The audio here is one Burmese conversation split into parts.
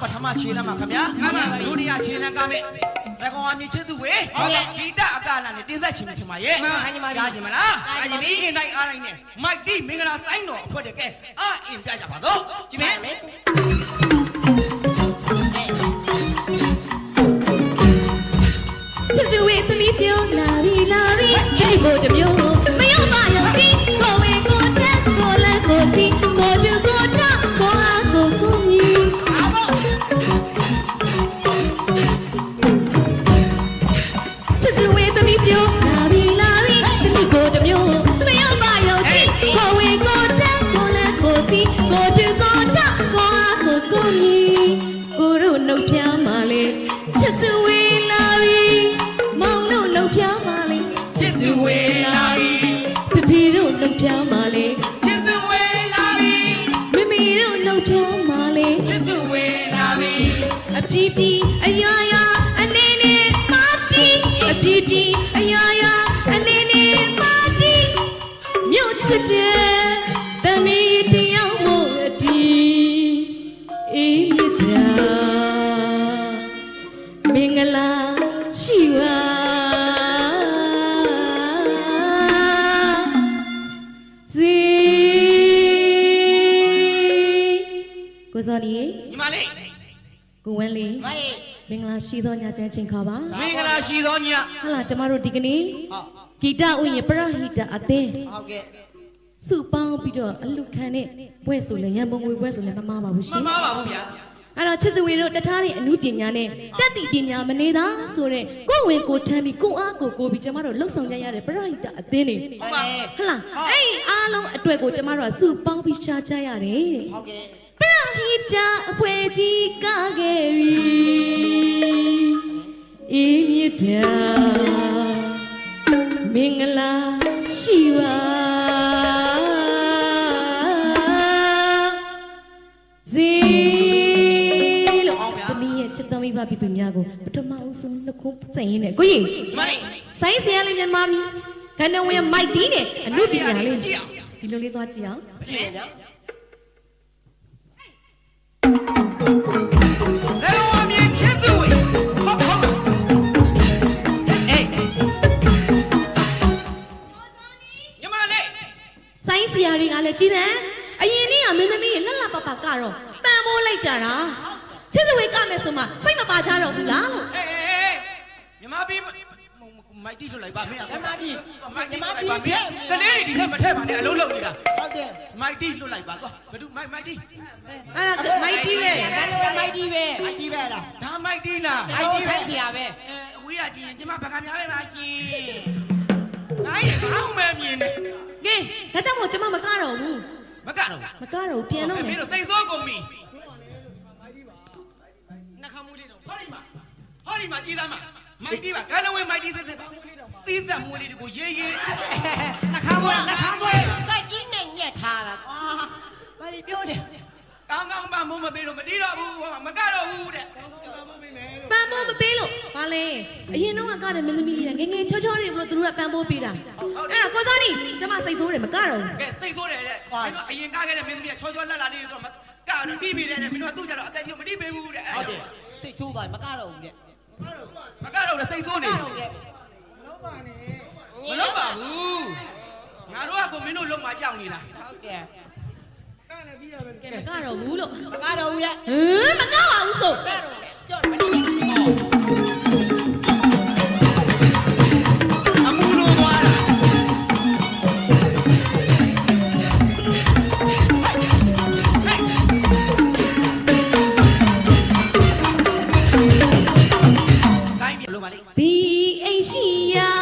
မခြေလမ်းမှာခင်ဗျာဒုတိယခြေလမ်းကမဲ့ရကောင်အမြင့်ချစ်သူဝေဂီတအကလနဲ့တင်သက်ချင်မချင်ပါရဲ့ရချင်မလားအရင်ပြီးအတိုင်းအားတိုင်းနဲ့မိုက်တီမင်္ဂလာတိုင်းတော်အဖွဲ့တကယ်အာအင်ပြကြပါတော့ကြည့်မယ်ချစ်စုဝေးသမီးပြောလာပြီလာပြီအဲ့ဒီကိုတစ်မျိုး ကိုစောနီညီမလေးကိုဝင်းလေးမင်္ဂလာရှိသောညချမ်းချိန်ခါပါမင်္ဂလာရှိသောညဟာလာကျမတို့ဒီကနေ့ဂီတဥယျာဉ်ပရဟိတအသင်းဟုတ်ကဲ့စုပေါင်းပြီးတော့အလူခံတဲ့ပွဲဆိုလဲရန်ပုံငွေပွဲဆိုလဲမမားပါဘူးမရှင်မားပါဘူးဗျာအဲ့တော့ချစ်စဝေတို့တထားတဲ့အမှုပညာနဲ့တက်တိပညာမနေတာဆိုတဲ့ကိုယ်ဝင်ကိုယ်ထမ်းပြီးကိုယ်အားကိုယ်ကိုယ်ပြီးကျမတို့လှုပ်ဆောင်ကြရတဲ့ပရဟိတအသင်းတွေဟုတ်ပါဟလာအဲ့ဒီအားလုံးအတွက်ကိုကျမတို့ကစုပေါင်းပြီးရှားကြရတယ်တဲ့ဟုတ်ကဲ့ ပရဟိတအဖွဲကြီးကခဲ့ပြီအေးမြတ်တာမင်္ဂလာရှိပါစီလို့သမီးရဲ့ချစ်တော်မိဘပြည်သူများကိုပထမဦးဆုံးနှစ်ခုစိတ်ရင်းနဲ့ကိုကြီးမလေးဆိုင်းစရာလေးမြန်မာမီကနဝင်းမိုက်တီးနဲ့အမှုပညာလေးကြည့်အောင်ဒီလိုလေးသွားကြည့်အောင် ရာတွေကလည်းကြည်တယ်အရင်နေ့ကမင်းသမီးတွေလှလှပပကတော့ပန်မိုးလိုက်ကြတာချစ်စဝေးကမယ်ဆိုမှစိတ်မပါကြတော့ဘူးလားလို့အေးအေးညီမပြီးမိုက်တီဆိုလိုက်ပါမင်းဓမ္မပြီမိုက်တီဆိုလိုက်ပါမင်းကလေးတွေဒီထက်မထက်ပါနဲ့အလုံးလုံးနေတာဟုတ်တယ်မိုက်တီလွတ်လိုက်ပါကွာဘယ်သူမိုက်မိုက်တီအဲ့ဒါမိုက်တီးပဲတန်းလို့မိုက်တီးပဲအတီးပဲလားဒါမိုက်တီလားမိုက်တီးဆိုင်စီရပဲအဲအဝေးကကြည့်ရင်ကျမဗကာများပဲပါရှင်နိုင်အောင်းမဲ့မြင်နေ ကဲဒါကြောင့်မို့ကျမမကတော့ဘူးမကတော့မကတော့ဘူးပြန်တော့မမယ်င်းတို့သိသောကုန်ပြီနှခမ်းမွေးလေးတော့ဟောဒီမှာဟောဒီမှာကြည်သားမမိုက်တီပါကဲလုံးဝမိုက်တီသက်သက်ပါသီးသက်မွေးလေးတွေကိုရေးရေးနှခမ်းမွေးနှခမ်းမွေးကကြီးနဲ့ညက်ထားတာအာဘာလို့ပြောနေကောင်းကောင်းပါမိုးမပေးလို့မတီးတော့ဘူးမကတော့ဘူးတဲ့ပန်မိုးမပေးလို့ဘာလဲအရင်တော့ကတဲ့မင်းသမီးလေးကငယ်ငယ်ချောချောလေးဘလို့သူတို့ကပန်မိုးပေးတာအဲ့ဒါကိုစော နီကျမစိတ်ဆိုးတယ်မကတော့ဘူးကဲသိသောတယ်တဲ့မင်းတို့အရင်ကားခဲ့တဲ့မင်းသမီးကချောချောလှလှလေးတွေဆိုတော့ကတော့တီးပြီးတယ်မင်းတို့ကသူ့ကြတော့အသက်ကြီးမတီးပေးဘူးတဲ့ဟုတ်တယ်စိတ်ဆိုးသွားမကတော့ဘူးတဲ့မကတော့လည်းသိသောနေမလုပ်ပါဘူးငါတို့ကကိုမင်းတို့လုံးမကြောက်နေလားဟုတ်တယ်ကဲမကတော့ဘူးလို့မကတော့ဘူးတဲ့ဟမ်မကောက်ပါဘူးဆိုကတော့ပြောမနေအ အိမ်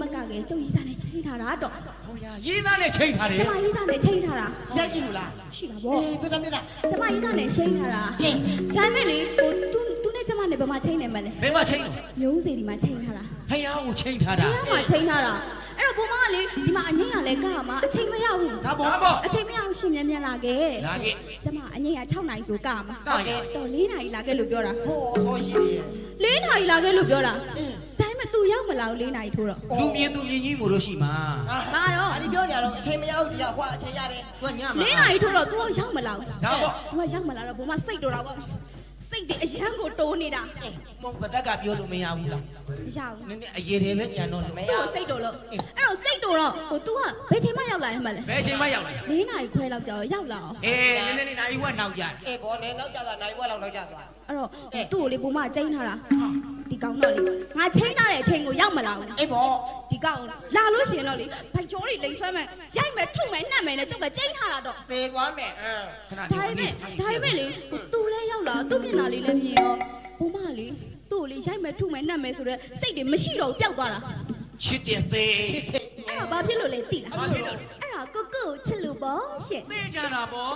မှာအငိမ့်မကခင်ကျုပ်ရေးစားနဲ့ချိန်ထားတာတော့ဟိုရရေးသားနဲ့ချိန်ထားတယ်ကျမရေးစားနဲ့ချိန်ထားတာရက်ရှိလို့လားရှိပါဗောအေးပြတာပြတာကျမရေးစားနဲ့ချိန်ထားတာဟေးဒါပေမဲ့လေဟိုသူသူနဲ့ကျမနဲ့ဘယ်မှာချိန်နေမလဲဘယ်မှာချိန်လဲမျိုးစေဒီမှာချိန်ထားတာဖယားကိုချိန်ထားတာဘယ်မှာချိန်ထားတာအဲ့တော့ဘုမကလေဒီမှာအငိမ့်ကလည်းကမှာအချိန်မရဘူးဒါဘာပေါ့ပေါ့အချိန်မရဘူးရှင်မြန်မြန်လာခဲ့လာခဲ့ကျမအငိမ့်က6နိုင်ဆိုကမှာကောက်ရဲ့တော့4နိုင်လာခဲ့လို့ပြောတာဟိုဆောရှိတယ်4နိုင်လာခဲ့လို့ပြောတာဒါပေ မဲ့ तू ရောက်မလာဘူး4နိုင်ထိုးတော့ လူမြင်သူမြင်ကြီးမို့လို့ရှိမှာ ဘာတော့ အဲ့ဒီပြောနေရတော့အချိန်မရဘူးဒီကဟွာအချိန်ရတယ် သူကညမှာ လင်းနာရီထိုးတော့ तू ရောက်မလာဘူး ဒါပေါ့ तू ရောက်မလာတော့ဘုမစိတ်တော်တာပေါ့စိတ်တွေအရန်ကိုတိုးနေတာမ မဟုတ်ဘသက်ကပြောလို့မရဘူးလား ရဘူး နည်းနည်းအရေးတယ်ပဲညံတော့လို့ မရ သူ့ကိုစိတ်တော်လို့အဲ့တော့စိတ်တော်တော့ဟို तू ကဘယ်ချိန်မှရောက်လာရမှာလဲ ဘယ်ချိန်မှရောက်လာ လင်းနာရီခွဲလောက်ကြာတော့ရောက်လာအောင် အေးနည်းနည်းလေးနိုင်ဝက်နောက်ကြတယ် အေးဘောနဲ့နောက်ကြတာနိုင်ဘွက်လောက်နောက်ကြသွား အဲ့တော့သူ့ကိုလေဘုမချိန်ထားတာဒီကောင်တော့လေငါချိန်ထားတဲ့အချိန်ကိုရောက်မလာဘူးအေးဘောဒီကောင်လာလို့ရှိရင်တော့လေဖိုက်ချိုးတွေလိမ့်ဆွဲမယ်ရိုက်မယ်ထုမယ်နှက်မယ်နဲ့ကျုပ်ကချိန်ထားတာတော့ပေသွားမယ်အမ်ခဏဒါပေမဲ့ဒါပေမဲ့လေဟိုသူလည်းရောက်လာသူ့မျက်နှာလေးလည်းမြင်ရောဘုမလေသူ့ကိုလေရိုက်မယ်ထုမယ်နှက်မယ်ဆိုတော့စိတ်တွေမရှိတော့ဘူးပျောက်သွားတာချစ်တဲ့သေးအဲ့ဒါဘာဖြစ်လို့လဲသိလားဘာဖြစ်လို့အဲ့ဒါကိုကိုကိုချစ်လို့ပေါ့ရှင့်သိကြတာပေါ့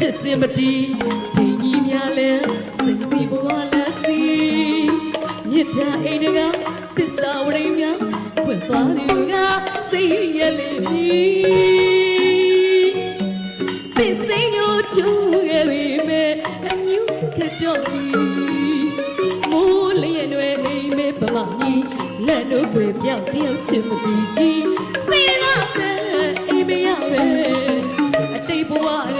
ချစ်စင်မတီဒိညီများလဲစိတ်စီဘဝလက်စီမြစ်တာအိမ်တကသစ္စာဝရိများဖွင့်သွားသူကစိတ်ရလေးပြီပင်စိန်ညိုချူခဲ့ပြီမဲ့အညူခတော့ပြီမိုးလျက်တွေအိမ်မဲ့ပမကြီးလက်တို့ွယ်ပြောက်တယောက်ချင်မတီးကြီးစိတ်ကပဲအိမ်မရပဲအတိတ်ဘဝ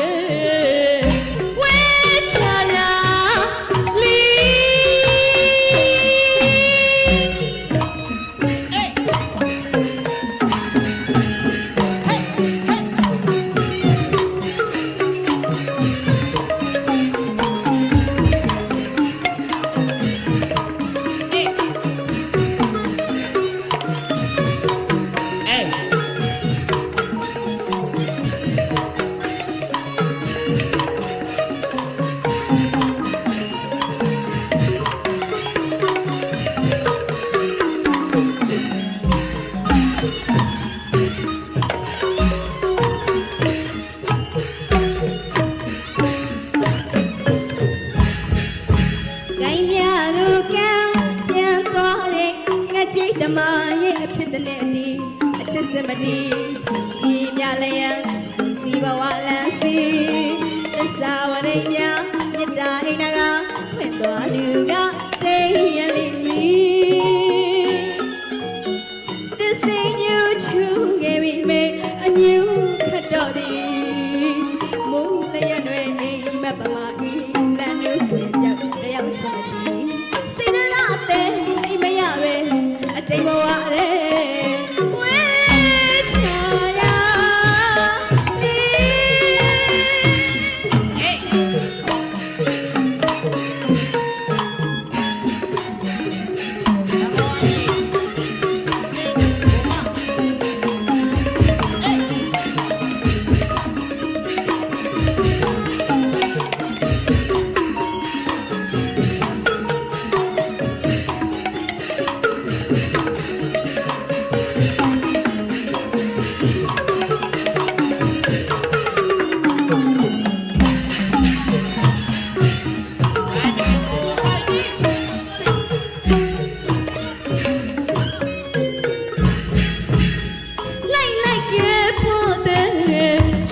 မ္မရဲ့အဖြစ်တဲ့အတီးအချစ်စမတီဒီမြလျံစီစီဘဝလန်းစီသစ္စာဝရိမြမြတ်တာအိနာကဖွင့်သွားလူကတိတ်ရလိမ့်မည် This ain't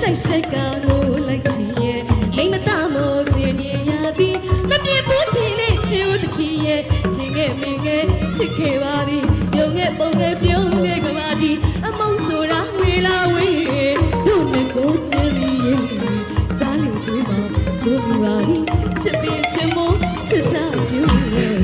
ရှိုက်ရှိုက်ကကိုလိုက်ချင်ရဲ့လိမ့်မသားမို့စင်ရင်ရသည်မပြေဘူးထင်နဲ့ချစ်ဦးတခင်ရဲ့ခင်ငယ်မင်းငယ်ချစ်ခဲ့ပါသည်ရုံငယ်ပုံငယ်ပြုံးငယ်ကပါဒီအမုံဆိုတာဝေလာဝေးတို့နဲ့ကိုချင်ရဲ့ကြားလေတွေးမှာဆိုပြပါသည်ချစ်ပြီးချင်မို့ချစ်စားပြူရဲ့လို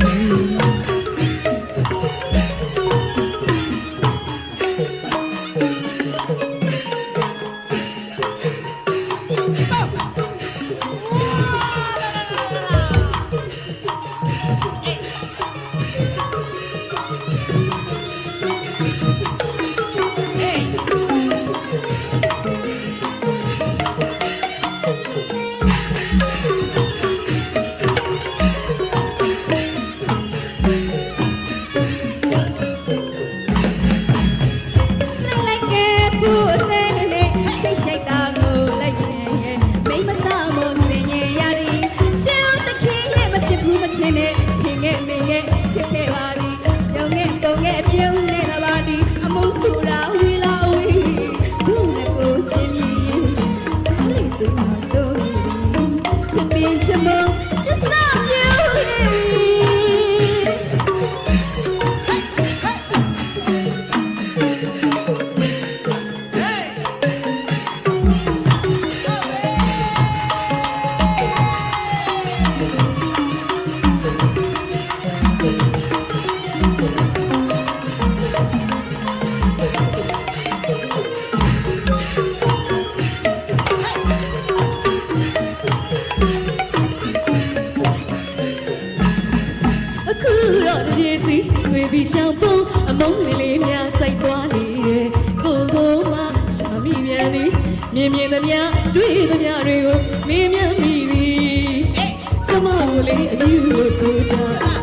အယူလို့ဆိုကြကျမကို